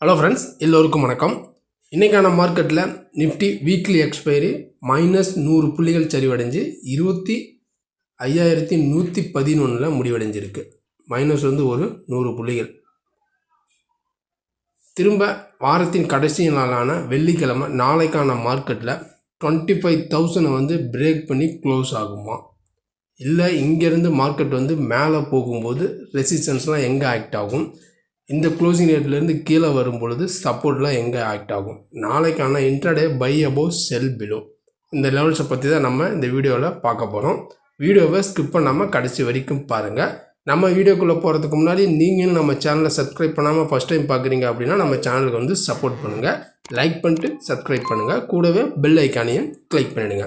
Hello friends எல்லோருக்கும் வணக்கம். இன்றைக்கான மார்க்கெட்டில் நிஃப்டி வீக்லி எக்ஸ்பைரி மைனஸ் நூறு புள்ளிகள் சரிவடைஞ்சு இருபத்தி ஐயாயிரத்தி நூற்றி பதினொன்றில் முடிவடைஞ்சிருக்கு. மைனஸ் வந்து ஒரு நூறு புள்ளிகள். திரும்ப வாரத்தின் கடைசி நாளான வெள்ளிக்கிழமை நாளைக்கான மார்க்கெட்டில் டுவெண்ட்டி ஃபைவ் தௌசண்டை வந்து பிரேக் பண்ணி க்ளோஸ் ஆகுமா? இல்லை இங்கேருந்து மார்க்கெட் வந்து மேலே போகும்போது ரெசிஸ்டன்ஸ்லாம் எங்கே ஆக்ட் ஆகும்? இந்த க்ளோசிங் ரேட்லேருந்து கீழே வரும் பொழுது சப்போர்ட்லாம் எங்கே ஆக்ட் ஆகும்? நாளைக்கான intraday buy above sell below இந்த லெவல்ஸை பற்றி தான் நம்ம இந்த வீடியோவில் பார்க்க போகிறோம் வீடியோவை ஸ்கிப் பண்ணாமல் கடைசி வரைக்கும் பாருங்கள் நம்ம வீடியோக்குள்ளே போகிறதுக்கு முன்னாடி நீங்களும் நம்ம சேனலை சப்ஸ்கிரைப் பண்ணாமல் ஃபஸ்ட் டைம் பார்க்குறீங்க அப்படின்னா நம்ம சேனலுக்கு வந்து சப்போர்ட் பண்ணுங்கள் லைக் பண்ணிட்டு சப்ஸ்கிரைப் பண்ணுங்கள் கூடவே பெல் ஐக்கானையும் கிளிக் பண்ணிடுங்க.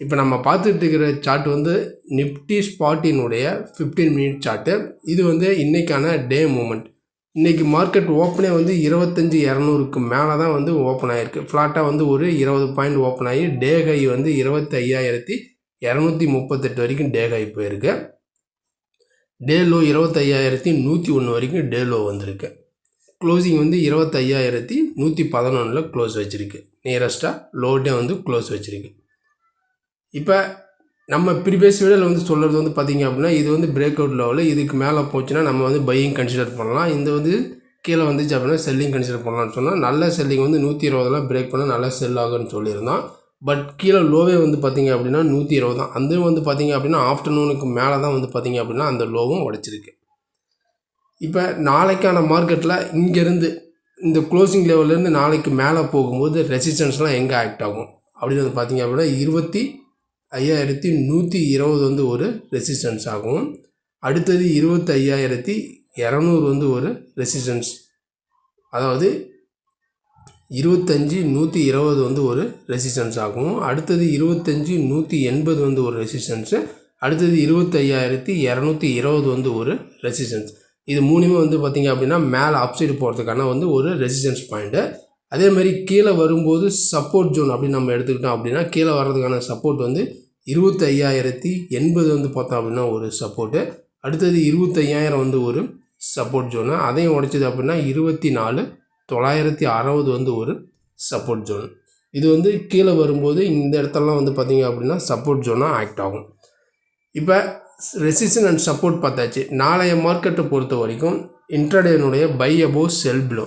இப்போ நம்ம பார்த்துட்டு இருக்கிற சார்ட் வந்து நிஃப்டி ஸ்பாட்டினுடைய ஃபிஃப்டீன் மினிட் சார்ட்டு இது வந்து இன்றைக்கான டே மூமெண்ட் இன்றைக்கி மார்க்கெட் ஓப்பனே வந்து இருபத்தஞ்சி இரநூறுக்கு மேலே தான் வந்து ஓப்பன் ஆகிருக்கு ஃப்ளாட்டாக வந்து ஒரு இருபது பாயிண்ட் ஓப்பன் ஆகி டே ஹை வந்து இருபத்தி ஐயாயிரத்தி இரநூத்தி முப்பத்தெட்டு வரைக்கும் டே ஹை போயிருக்கு. டே லோ இருபத்தையாயிரத்தி நூற்றி ஒன்று வரைக்கும் டே லோ வந்திருக்கு. க்ளோசிங் வந்து இருபத்தையாயிரத்தி நூற்றி பதினொன்றில் க்ளோஸ் வச்சுருக்கு. நியரஸ்ட்டாக லோ டே வந்து க்ளோஸ் வச்சுருக்கு. இப்போ நம்ம ப்ரீவியஸ் வீடியோவில் வந்து சொல்கிறது வந்து பார்த்திங்க அப்படின்னா இது வந்து பிரேக் அவுட் லெவலில் இதுக்கு மேலே போச்சுன்னா நம்ம வந்து பையிங் கன்சிடர் பண்ணலாம். இந்த வந்து கீழே வந்துச்சு அப்படின்னா செல்லிங் கன்சிடர் பண்ணலாம்னு சொன்னால் நல்ல செல்லிங் வந்து நூற்றி இருபதெல்லாம் பிரேக் பண்ணால் நல்லா செல் ஆகும்னு சொல்லியிருந்தோம் பட் கீழே லோவே வந்து பார்த்திங்க அப்படின்னா நூற்றி இருபது தான். அந்த வந்து பார்த்திங்க அப்படின்னா ஆஃப்டர்நூனுக்கு மேலே தான் வந்து பார்த்திங்க அப்படின்னா அந்த லோவும் உடச்சிருக்கு. இப்போ நாளைக்கான மார்க்கெட்டில் இங்கேருந்து இந்த க்ளோசிங் லெவல்லேருந்து நாளைக்கு மேலே போகும்போது ரெசிஸ்டன்ஸ்லாம் எங்கே ஆக்ட் ஆகும்? அப்படின்னு வந்து பார்த்திங்க அப்படின்னா இருபத்தி ஐயாயிரத்தி நூற்றி இருபது வந்து ஒரு ரெசிஸ்டன்ஸ் ஆகும். அடுத்தது இருபத்தி ஐயாயிரத்தி இரநூறு வந்து ஒரு ரெசிஸ்டன்ஸ் அதாவது இருபத்தஞ்சி நூற்றி இருபது வந்து ஒரு ரெசிஸ்டன்ஸ் ஆகும். அடுத்தது இருபத்தஞ்சி நூற்றி எண்பது வந்து ஒரு ரெசிஸ்டன்ஸு அடுத்தது இருபத்தையாயிரத்தி இரநூத்தி இருபது வந்து ஒரு ரெசிஸ்டன்ஸ் இது மூணுமே வந்து பார்த்திங்க அப்படின்னா மேலே அப்சைடு போகிறதுக்கான வந்து ஒரு ரெசிஸ்டன்ஸ் பாயிண்ட்டு அதே மாதிரி கீழே வரும்போது சப்போர்ட் ஜோன் அப்படின்னு நம்ம எடுத்துக்கிட்டோம் அப்படின்னா கீழே வர்றதுக்கான சப்போர்ட் வந்து இருபத்தி ஐயாயிரத்தி எண்பது வந்து பார்த்தோம் அப்படின்னா ஒரு சப்போர்ட்டு அடுத்தது இருபத்தையாயிரம் வந்து ஒரு சப்போர்ட் ஜோனு அதையும் உடைச்சது அப்படின்னா இருபத்தி நாலு தொள்ளாயிரத்தி அறுபது வந்து ஒரு சப்போர்ட் ஜோன் இது வந்து கீழே வரும்போது இந்த இடத்தெல்லாம் வந்து பார்த்திங்க அப்படின்னா சப்போர்ட் ஜோனாக ஆக்ட் ஆகும். இப்போ ரெசிஷன் அண்ட் சப்போர்ட் பார்த்தாச்சு. நாளைய மார்க்கெட்டை பொறுத்த வரைக்கும் இன்ட்ரடேனுடைய பை அபோவ் செல் பிலோ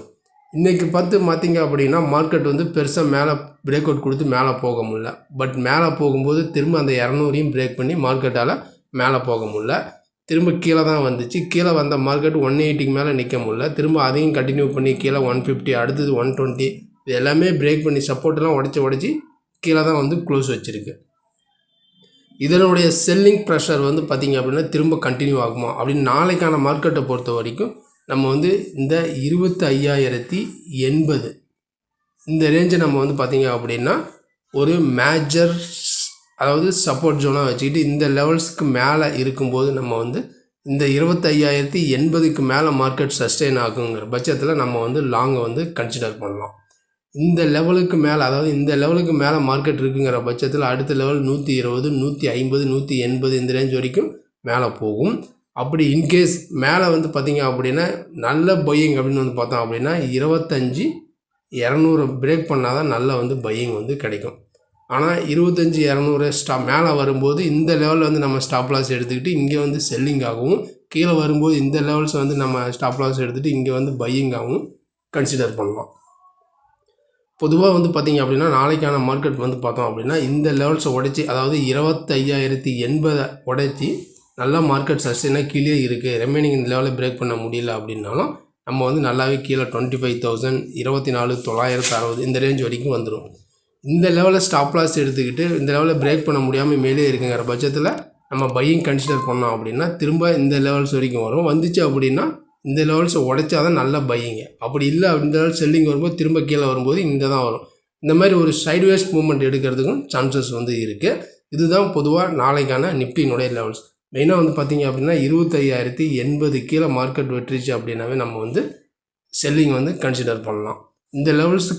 இன்றைக்கி பார்த்து பார்த்திங்க அப்படின்னா மார்க்கெட் வந்து பெருசாக மேலே பிரேக் அவுட் கொடுத்து மேலே போக முடியல. பட் மேலே போகும்போது திரும்ப அந்த இரநூறையும் பிரேக் பண்ணி மார்க்கெட்டால் மேலே போக முடில திரும்ப கீழே தான் வந்துச்சு. கீழே வந்த மார்க்கெட் ஒன் எயிட்டிக்கு மேலே நிற்க முடில திரும்ப அதையும் கண்டினியூ பண்ணி கீழே ஒன் ஃபிஃப்டி அடுத்தது ஒன் டுவெண்ட்டி இது எல்லாமே பிரேக் பண்ணி சப்போர்ட்டெல்லாம் உடச்சி உடச்சி கீழே தான் வந்து க்ளோஸ் வச்சுருக்கு. இதனுடைய செல்லிங் ப்ரெஷர் வந்து பார்த்திங்க அப்படின்னா திரும்ப கண்டினியூ ஆகுமா அப்படின்னு நாளைக்கான மார்க்கெட்டை பொறுத்த வரைக்கும் நம்ம வந்து இந்த இருபத்தி ஐயாயிரத்தி எண்பது. இந்த ரேஞ்சை நம்ம வந்து பார்த்திங்க அப்படின்னா ஒரு மேஜர் அதாவது சப்போர்ட் ஜோனாக வச்சுக்கிட்டு இந்த லெவல்ஸ்க்கு மேலே இருக்கும்போது நம்ம வந்து இந்த இருபத்தையாயிரத்தி எண்பதுக்கு மேலே மார்க்கெட் சஸ்டெயின் ஆகுங்கிற பட்சத்தில் நம்ம வந்து லாங்கை வந்து கன்சிடர் பண்ணலாம். இந்த லெவலுக்கு மேலே அதாவது இந்த லெவலுக்கு மேலே மார்க்கெட் இருக்குங்கிற பட்சத்தில் அடுத்த லெவல் நூற்றி இருபது நூற்றி ஐம்பது நூற்றி எண்பது இந்த ரேஞ்ச் வரைக்கும் மேலே போகும். அப்படி இன்கேஸ் மேலே வந்து பார்த்திங்க அப்படின்னா நல்ல பையிங் அப்படின்னு வந்து பார்த்தோம் அப்படின்னா இருபத்தஞ்சி இரநூறு பிரேக் பண்ணால் தான் நல்ல வந்து பையிங் வந்து கிடைக்கும். ஆனால் இருபத்தஞ்சி இரநூறு ஸ்டா மேலே வரும்போது இந்த லெவலில் வந்து நம்ம ஸ்டாப் லாஸ் எடுத்துக்கிட்டு இங்கே வந்து செல்லிங் ஆகும் கீழே வரும்போது இந்த லெவல்ஸ் வந்து நம்ம ஸ்டாப் லாஸ் எடுத்துகிட்டு இங்கே வந்து பையிங் கன்சிடர் பண்ணலாம். பொதுவாக வந்து பார்த்திங்க அப்படின்னா நாளைக்கான மார்க்கெட் வந்து பார்த்தோம் அப்படின்னா இந்த லெவல்ஸை உடைச்சி அதாவது இருபத்தையாயிரத்தி எண்பதை உடைச்சி நல்லா மார்க்கெட் சஸ்டெயினாக கீழே இருக்குது ரெமைனிங் இந்த லெவலில் பிரேக் பண்ண முடியல அப்படின்னாலும் நம்ம வந்து நல்லாவே கீழே டுவெண்ட்டி ஃபைவ் தௌசண்ட் இருபத்தி நாலு தொள்ளாயிரத்து அறுபது இந்த ரேஞ்ச் வரைக்கும் வந்துடும் இந்த லெவலில் ஸ்டாப் லாஸ் எடுத்துக்கிட்டு இந்த லெவலில் பிரேக் பண்ண முடியாமல் மேலே இருக்குங்கிற பட்சத்தில் நம்ம பையிங் கன்சிடர் பண்ணோம் அப்படின்னா திரும்ப இந்த லெவல்ஸ் வரைக்கும் வரும். வந்துச்சு அப்படின்னா இந்த லெவல்ஸை உடைச்சா தான் நல்ல பையிங்க அப்படி இல்லை இந்த லெவல் செல்லிங் வரும்போது திரும்ப கீழே வரும்போது இந்த தான் வரும். இந்த மாதிரி ஒரு சைட்வேஸ் மூவ்மெண்ட் எடுக்கிறதுக்கும் சான்சஸ் வந்து இருக்குது இதுதான் பொதுவாக நாளைக்கான நிஃப்டினுடைய லெவல்ஸ் மெயினாக வந்து பார்த்திங்க அப்படின்னா இருபத்தையாயிரத்தி எண்பது கீழே மார்க்கெட் வெற்றிச்சு அப்படின்னாவே நம்ம வந்து செல்லிங் வந்து கன்சிடர் பண்ணலாம். இந்த லெவல்ஸ்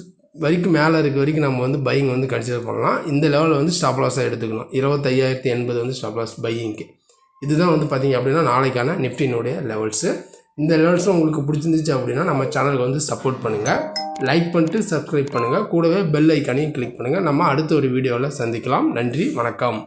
வரைக்கும் மேலே இருக்க வரைக்கும் நம்ம வந்து பையிங் வந்து கன்சிடர் பண்ணலாம். இந்த லெவலில் வந்து ஸ்டாப் லாஸாக எடுத்துக்கணும். இருபத்தையாயிரத்தி எண்பது வந்து ஸ்டாப் லாஸ் பையிங்க்கு இதுதான் வந்து பார்த்திங்க அப்படின்னா நாளைக்கான நிஃப்டினுடைய லெவல்ஸு இந்த லெவல்ஸும் உங்களுக்கு பிடிச்சிருந்துச்சு அப்படின்னா நம்ம சேனலுக்கு வந்து சப்போர்ட் பண்ணுங்கள் லைக் பண்ணிட்டு சப்ஸ்கிரைப் பண்ணுங்கள் கூடவே பெல் ஐக்கானையும் கிளிக் பண்ணுங்கள் நம்ம அடுத்த ஒரு வீடியோவில் சந்திக்கலாம். நன்றி வணக்கம்.